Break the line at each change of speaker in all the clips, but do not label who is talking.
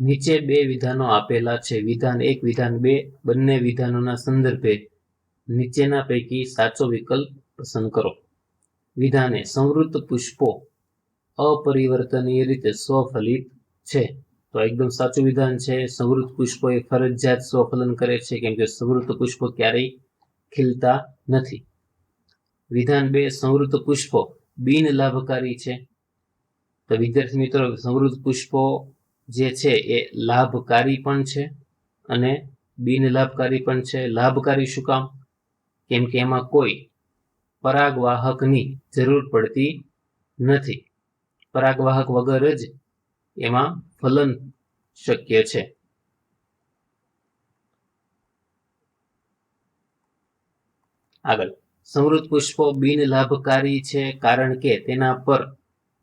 નીચે બે વિધાનો આપેલા છે. વિધાન એક, વિધાન બે, બંને વિધાનોના સંદર્ભે નીચેના પૈકી સાચો વિકલ્પ પસંદ કરો. વિધાને સંવૃત પુષ્પો અપરિવર્તનીય રીતે સ્વફલિત છે. તો એકદમ સાચું વિધાન છે. સંવૃત પુષ્પો એ ફરજિયાત સ્વફલન કરે છે, કેમ કે સંવૃત પુષ્પો ક્યારેય ખીલતા નથી. વિધાન બે સંવૃત્ત પુષ્પો બિન લાભકારી છે. તો વિદ્યાર્થી મિત્રો સંવૃત પુષ્પો જે છે એ લાભકારી પણ છે અને બિન લાભકારી પણ છે. લાભકારી શું કામ? કેમ કે એમાં કોઈ પરાગવાહકની જરૂર પડતી નથી. પરાગવાહક વગર જ એમાં ફલન શક્ય છે. આગળ. સમૃદ્ધ પુષ્પો બિન લાભકારી છે કારણ કે તેના પર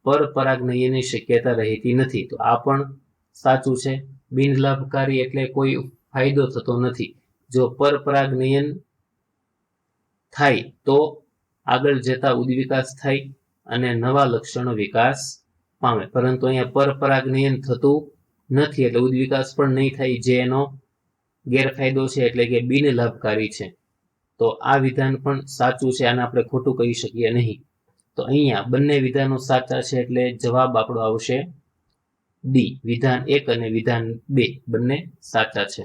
પરપરાગનયનની શક્યતા રહેતી નથી. તો આ પણ સાચું છે? બિન લાભકારી એટલે કોઈ ફાયદો થતો નથી. જો પરપરાગનયન થાય, તો આગળ જતા ઉદ્વિકાસ થાય અને નવા લક્ષણો વિકાસ પામે. પરંતુ અહીંયા પરપરાગનયન થતું નથી એટલે ઉદ્વિકાસ પણ નહીં થાય, જે એનો ગેરફાયદો છે એટલે કે બિન લાભકારી છે. તો આ વિધાન પણ સાચું છે, આને આપણે ખોટું કહી શકીએ નહીં. તો અહીંયા બંને વિધાનો સાચા છે એટલે જવાબ આપણો આવશે ડી વિધાન એક અને વિધાન બે બંને સાચા છે.